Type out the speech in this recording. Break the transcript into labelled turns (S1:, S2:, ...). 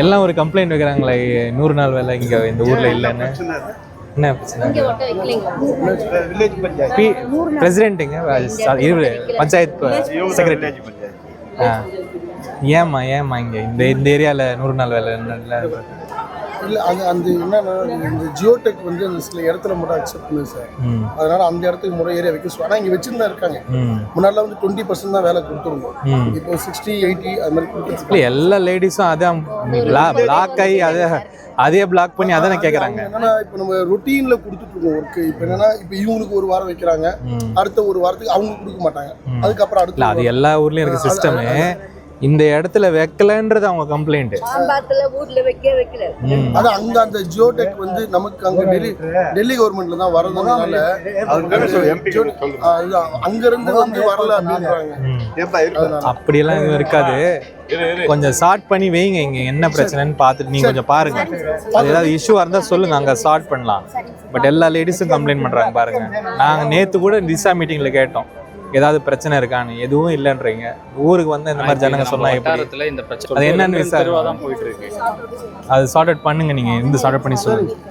S1: எல்லாம் ஒரு கம்ப்ளைண்ட் வைக்கிறாங்களே நூறு நாள் வேலை இங்க இந்த ஊர்ல இல்லைன்னு. என்ன பிரச்சனை? பிரசிடென்ட்டுங்க இவரு பஞ்சாயத்து செக்ரட்டரி ஆ. ஏம்மா ஏம்மா இங்க? இந்த இந்த ஏரியால நூறு நாள் வேலை இல்லை
S2: அது அந்த என்னன்னா இந்த ஜியோடெக் வந்து அந்த சில இடத்துல மட்டும் அக்செப்ட் பண்ணுது சார். அதனால அந்த இடத்துக்கு முறை ஏரியா வைக்க ஆனால் இங்கே வச்சுருந்தா இருக்காங்க. முன்னாடிலாம் வந்து டுவெண்ட்டி பர்சன்ட் தான் வேலை கொடுத்துருந்தோம். இப்போ சிக்ஸ்டி எயிட்டி அது மாதிரி
S1: இல்லை எல்லா லேடிஸும் அதான் பிளாக் ஆகி அதை அதே பிளாக் பண்ணி அதானே கேட்குறாங்க
S2: என்னன்னா இப்போ நம்ம ரொட்டீனில் கொடுத்துட்டு இருக்கோம் ஒர்க்கு இப்போ என்னன்னா இப்போ இவங்களுக்கு ஒரு வாரம் வைக்கிறாங்க. அடுத்த ஒரு வாரத்துக்கு அவங்க கொடுக்க மாட்டாங்க. அதுக்கப்புறம் அடுத்த
S1: அது எல்லா ஊர்லேயும் இருக்கு சிஸ்டமு இந்த இடத்துல வைக்கலன்றது அவங்க கம்ப்ளைண்ட்
S3: சாம்பாத்துல வீட்ல வைக்க வைக்கல.
S1: ம்.
S2: அது அங்க அந்த ஜியோடெக் வந்து நமக்கு அங்க டெல்லி டெல்லி கவர்மெண்ட்ல தான் வரதுனால அங்க இருந்து வந்து வரல அப்படின்றாங்க.
S1: ம்.
S4: ஏன்பா இருக்கு?
S1: அப்படியெல்லாம் எதுவும் இருக்காது. கொஞ்சம் சார்ட் பண்ணி வைங்க இங்க. என்ன பிரச்சனைன்னு பார்த்துட்டு நீங்க கொஞ்சம் பாருங்க. அது ஏதாவது இஷ்யூவா இருந்தா சொல்லுங்க. அங்க சார்ட் பண்ணலாம். பட் எல்லா லேடிஸும் கம்ப்ளைண்ட் பண்றாங்க பாருங்க. நாங்க நேத்து கூட திசா மீட்டிங்ல கேட்டோம். ஏதாவது பிரச்சனை இருக்கான்னு எதுவும் இல்லைன்றீங்க. ஊருக்கு வந்து இந்த மாதிரி ஜனங்க சொன்னா எப்படி
S5: இந்த பிரச்சனை
S1: அது என்னன்னு விசாரி-
S5: தெருவா தான் போயிட்டு இருக்கு.
S1: அது சார்ட் அவுட் பண்ணுங்க நீங்க. இருந்து சார்ட் அவுட் பண்ணி சொல்லுங்க.